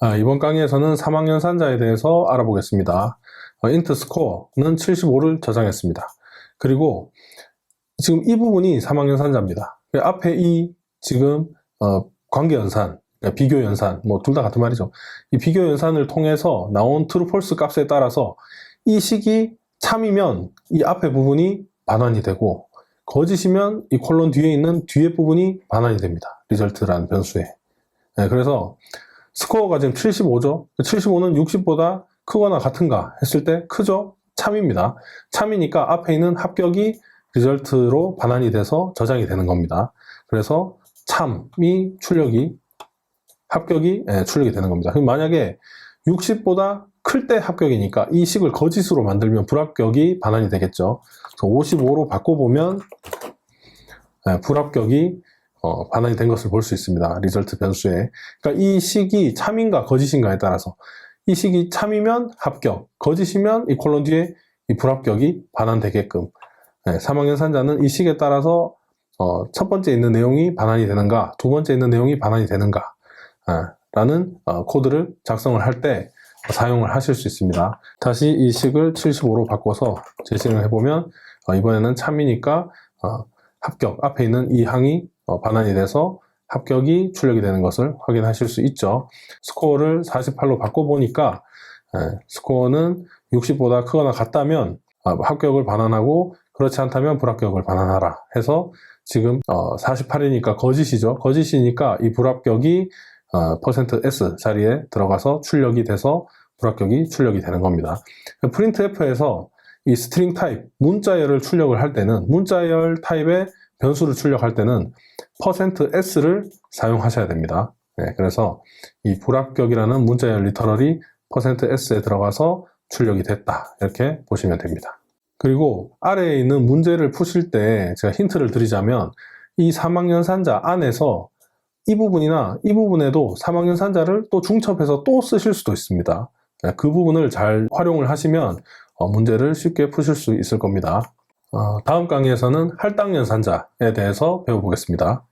아, 이번 강의에서는 3학년 산자에 대해서 알아보겠습니다. 어, 인트 스코어는 75를 저장했습니다. 그리고 지금 이 부분이 3학년 산자입니다. 그 앞에 이 지금 어, 관계 연산, 그러니까 비교 연산, 뭐 둘 다 같은 말이죠. 이 비교 연산을 통해서 나온 true false 값에 따라서 이 식이 참이면 이 앞에 부분이 반환이 되고 거짓이면 이 콜론 뒤에 있는 뒤에 부분이 반환이 됩니다. 리절트라는 변수에. 네, 그래서 스코어가 지금 75죠. 75는 60보다 크거나 같은가 했을 때 크죠? 참입니다. 참이니까 앞에 있는 합격이 리절트로 반환이 돼서 저장이 되는 겁니다. 그래서 참이 출력이 합격이 예, 출력이 되는 겁니다. 그럼 만약에 60보다 클 때 합격이니까 이 식을 거짓으로 만들면 불합격이 반환이 되겠죠. 55로 바꿔보면 예, 불합격이 어, 반환이 된 것을 볼 수 있습니다. 리절트 변수에. 그러니까 이 식이 참인가 거짓인가에 따라서 이 식이 참이면 합격, 거짓이면 이 콜론 뒤에 이 불합격이 반환되게끔 네, 3학년 산자는 이 식에 따라서 어, 첫 번째 있는 내용이 반환이 되는가, 두 번째 있는 내용이 반환이 되는가 아, 라는 어, 코드를 작성을 할 때 사용을 하실 수 있습니다. 다시 이 식을 75로 바꿔서 제시를 해보면 어, 이번에는 참이니까 어, 합격 앞에 있는 이 항이 어, 반환이 돼서 합격이 출력이 되는 것을 확인하실 수 있죠. 스코어를 48로 바꿔보니까 예, 스코어는 60보다 크거나 같다면 아, 합격을 반환하고 그렇지 않다면 불합격을 반환하라 해서 지금 48이니까 거짓이죠. 거짓이니까 이 불합격이 어, %s 자리에 들어가서 출력이 돼서 불합격이 출력이 되는 겁니다. 프린트F에서 이 스트링 타입, 문자열을 출력을 할 때는 문자열 타입의 변수를 출력할 때는 %s를 사용하셔야 됩니다. 네, 그래서 이 불합격이라는 문자열 리터럴이 %s에 들어가서 출력이 됐다. 이렇게 보시면 됩니다. 그리고 아래에 있는 문제를 푸실 때 제가 힌트를 드리자면 이 3학년 산자 안에서 이 부분이나 이 부분에도 3학년 산자를 또 중첩해서 또 쓰실 수도 있습니다. 네, 그 부분을 잘 활용을 하시면 어, 문제를 쉽게 푸실 수 있을 겁니다. 어, 다음 강의에서는 할당 연 산자에 대해서 배워보겠습니다.